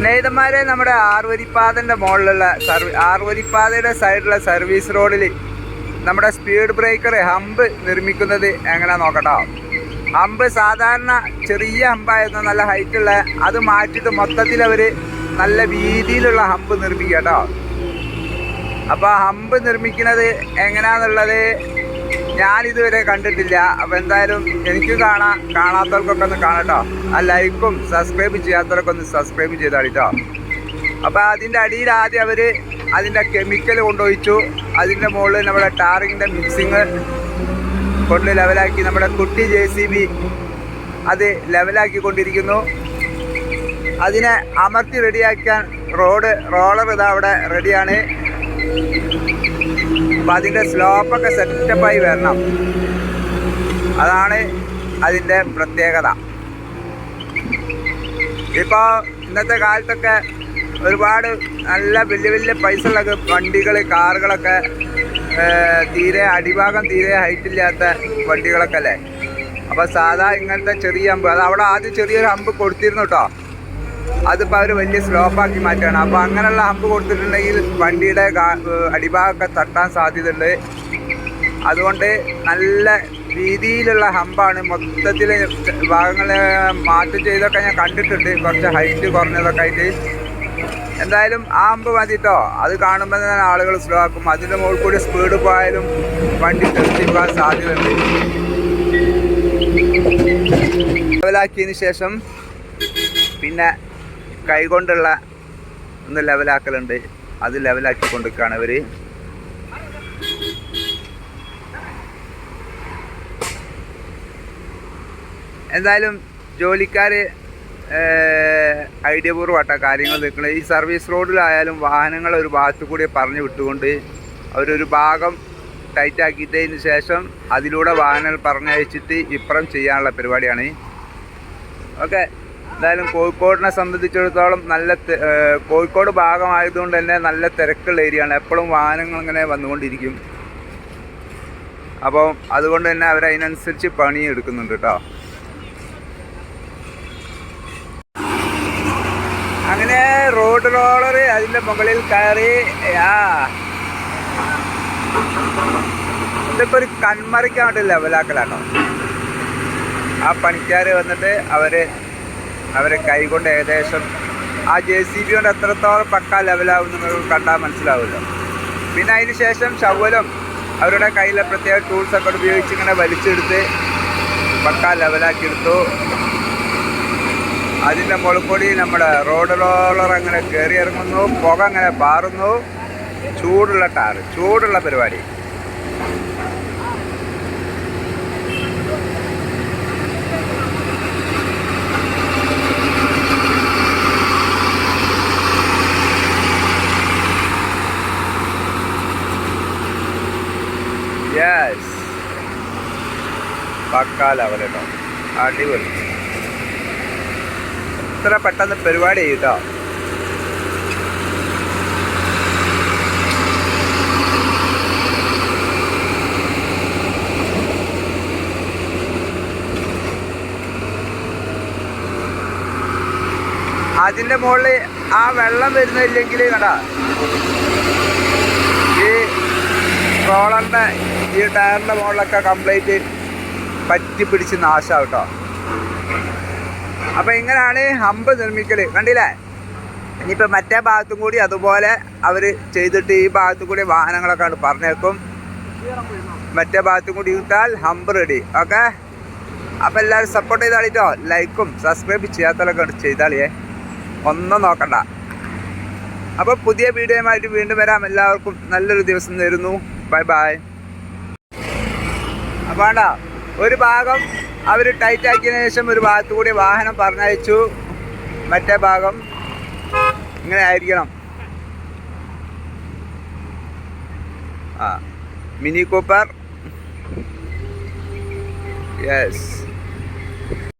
സ്നേഹിതന്മാരെ നമ്മുടെ ആറുവരിപ്പാതന്റെ മുകളിലുള്ള സർവീ ആറുവരിപ്പാതയുടെ സൈഡിലുള്ള സർവീസ് റോഡിൽ നമ്മുടെ സ്പീഡ് ബ്രേക്കർ ഹമ്പ് നിർമ്മിക്കുന്നത് എങ്ങനെ നോക്കട്ടോ? ഹമ്പ് സാധാരണ ചെറിയ ഹമ്പായിരുന്നു നല്ല ഹൈറ്റുള്ള അത് മാറ്റിയിട്ട് മൊത്തത്തിൽ അവർ നല്ല വീതിയിലുള്ള ഹമ്പ് നിർമ്മിക്കുക കേട്ടോ. അപ്പോൾ ഹമ്പ് നിർമ്മിക്കുന്നത് എങ്ങനെയാണെന്നുള്ളത് ഞാനിതുവരെ കണ്ടിട്ടില്ല. അപ്പോൾ എന്തായാലും എനിക്ക് കാണാം കാണാത്തവർക്കൊക്കെ ഒന്ന് കാണട്ടോ. ആ ലൈക്കും സബ്സ്ക്രൈബ് ചെയ്യാത്തവർക്കൊന്ന് ഒന്ന് സബ്സ്ക്രൈബ് ചെയ്താൽ കേട്ടോ അപ്പോൾ അതിന്റെ അടിയിൽ ആദ്യം അവർ അതിന്റെ കെമിക്കൽ കൊണ്ടുപോയിച്ചു അതിന്റെ മുകളിൽ നമ്മുടെ ടാറിങ്ങിന്റെ മിക്സിങ് കൊണ്ട് ലെവലാക്കി നമ്മുടെ കുട്ടി ജെ സി ബി അത് ലെവലാക്കി കൊണ്ടിരിക്കുന്നു അതിനെ അമർത്തി റെഡിയാക്കാൻ റോഡ് റോളർ ഇതാ അവിടെ റെഡിയാണ് അപ്പം അതിന്റെ സ്ലോപ്പൊക്കെ സെറ്റപ്പായി വരണം. അതാണ് അതിന്റെ പ്രത്യേകത. ഇപ്പോൾ ഇന്നത്തെ കാലത്തൊക്കെ ഒരുപാട് നല്ല വലിയ വലിയ പൈസ ഉള്ള വണ്ടികൾ കാറുകളൊക്കെ തീരെ അടിഭാഗം തീരെ ഹൈറ്റ് ഇല്ലാത്ത വണ്ടികളൊക്കെ അല്ലേ? അപ്പോൾ സാധാ ഇങ്ങനത്തെ ചെറിയ ഹമ്പ് അത് അവിടെ ആദ്യം ചെറിയൊരു ഹമ്പ് കൊടുത്തിരുന്നു കേട്ടോ അതിപ്പോൾ അവർ വലിയ സ്ലോപ്പാക്കി മാറ്റുകയാണ് അപ്പോൾ അങ്ങനെയുള്ള ഹമ്പ് കൊടുത്തിട്ടുണ്ടെങ്കിൽ വണ്ടിയുടെ അടിഭാഗമൊക്കെ തട്ടാൻ സാധ്യതയുണ്ട്. അതുകൊണ്ട് നല്ല രീതിയിലുള്ള ഹമ്പാണ് മൊത്തത്തിൽ ഭാഗങ്ങൾ മാറ്റം ചെയ്തൊക്കെ ഞാൻ കണ്ടിട്ടുണ്ട്. കുറച്ച് ഹൈറ്റ് കുറഞ്ഞതൊക്കെ ആയിട്ട്. എന്തായാലും ആ ഹമ്പ് മതി കേട്ടോ അത് കാണുമ്പോൾ തന്നെ ആളുകൾ സ്ലോ ആക്കും. അതിന്റെ മുകളിൽ കൂടി സ്പീഡ് പോയാലും വണ്ടി തെളിച്ച് പോകാൻ സാധ്യതയുണ്ട്. ലെവലാക്കിയതിന് ശേഷം പിന്നെ കൈകൊണ്ടുള്ള ഒന്ന് ലെവലാക്കലുണ്ട്. അത് ലെവലാക്കി കൊണ്ടിരിക്കുകയാണ് ഇവർ എന്തായാലും ജോലിക്കാർ ഐഡിയ പൂർവമായിട്ടാണ് കാര്യങ്ങൾ നിൽക്കുന്നത്. ഈ സർവീസ് റോഡിലായാലും വാഹനങ്ങൾ ഒരു ഭാഗത്തു കൂടി പറഞ്ഞു വിട്ടുകൊണ്ട് അവരൊരു ഭാഗം ടൈറ്റ് ശേഷം അതിലൂടെ വാഹനങ്ങൾ പറഞ്ഞയച്ചിട്ട് ഇപ്പുറം ചെയ്യാനുള്ള പരിപാടിയാണ്. ഓക്കെ. എന്തായാലും കോഴിക്കോടിനെ സംബന്ധിച്ചിടത്തോളം നല്ല കോഴിക്കോട് ഭാഗമായതുകൊണ്ട് തന്നെ നല്ല തിരക്കുള്ള ഏരിയയാണ്. എപ്പോഴും വാഹനങ്ങൾ ഇങ്ങനെ വന്നുകൊണ്ടിരിക്കും. അപ്പോൾ അതുകൊണ്ട് തന്നെ അവരതിനനുസരിച്ച് പണി എടുക്കുന്നുണ്ട് കേട്ടോ. അങ്ങനെ റോഡ് റോളർ അതിന്റെ മുകളിൽ കയറി ആ. ഇതിപ്പോൾ ഒരു കൺമറിക്കാൻ വേണ്ടി ലെവലാക്കലാണോ ആ പണിക്കാർ വന്നിട്ട് അവർ അവരെ കൈകൊണ്ട് ഏകദേശം ആ ജെ സി ബി കൊണ്ട് എത്രത്തോളം പക്ക ലെവലാവും നിങ്ങൾക്ക് കണ്ടാൽ മനസ്സിലാവുമല്ലോ. പിന്നെ അതിന് ശേഷം ശവലും അവരുടെ കയ്യിലെ പ്രത്യേക ടൂൾസൊക്കെ ഉപയോഗിച്ച് ഇങ്ങനെ വലിച്ചെടുത്ത് പക്ക ലെവലാക്കി എടുത്തു. അതിന്റെ മുകളിൽ കൂടി നമ്മുടെ റോഡ് റോളർ അങ്ങനെ കയറി ഇറങ്ങുന്നു പുക അങ്ങനെ പാറുന്നു. ചൂടുള്ള ടാറ് ചൂടുള്ള പരിപാടി യെസ് പക്കാ ലെവൽ കേട്ടോ അടിപൊളി. എത്ര പെട്ടെന്ന് പരിപാടി ചെയ്തോ അതിന്റെ മുകളിൽ ആ വെള്ളം വരുന്നില്ലെങ്കിൽ കടാ ഈ ട്രോളറിന്റെ ഈ ടയറിന്റെ മുകളിലൊക്കെ കംപ്ലീറ്റ് പറ്റി പിടിച്ച് നാശാവും കേട്ടോ അപ്പൊ ഇങ്ങനെയാണ് ഹമ്പ് നിർമ്മിക്കൽ കണ്ടില്ലേ? ഇനിയിപ്പോൾ മറ്റേ ഭാഗത്തും കൂടി അതുപോലെ അവർ ചെയ്തിട്ട് ഈ ഭാഗത്തും കൂടി വാഹനങ്ങളൊക്കെ പറഞ്ഞേക്കും. മറ്റേ ഭാഗത്തും കൂടി ഇട്ടാൽ ഹമ്പ് റെഡി ഓക്കെ? അപ്പൊ എല്ലാവരും സപ്പോർട്ട് ചെയ്താളിട്ടോ ലൈക്കും സബ്സ്ക്രൈബ് ചെയ്യാത്തതൊക്കെ ചെയ്താളിയേ ഒന്നും നോക്കണ്ട. അപ്പോൾ പുതിയ വീഡിയോയുമായിട്ട് വീണ്ടും വരാം. എല്ലാവർക്കും നല്ലൊരു ദിവസം തരുന്നു. ബൈ ബൈ അപ്പോൾ വേണ്ട ഒരു ഭാഗം അവർ ടൈറ്റ് ആക്കിയതിനു ശേഷം ഒരു ഭാഗത്തു കൂടി വാഹനം പറഞ്ഞയച്ചു. മറ്റേ ഭാഗം ഇങ്ങനെ ആയിരിക്കണം. ആ മിനി കൂപ്പർ. യെസ്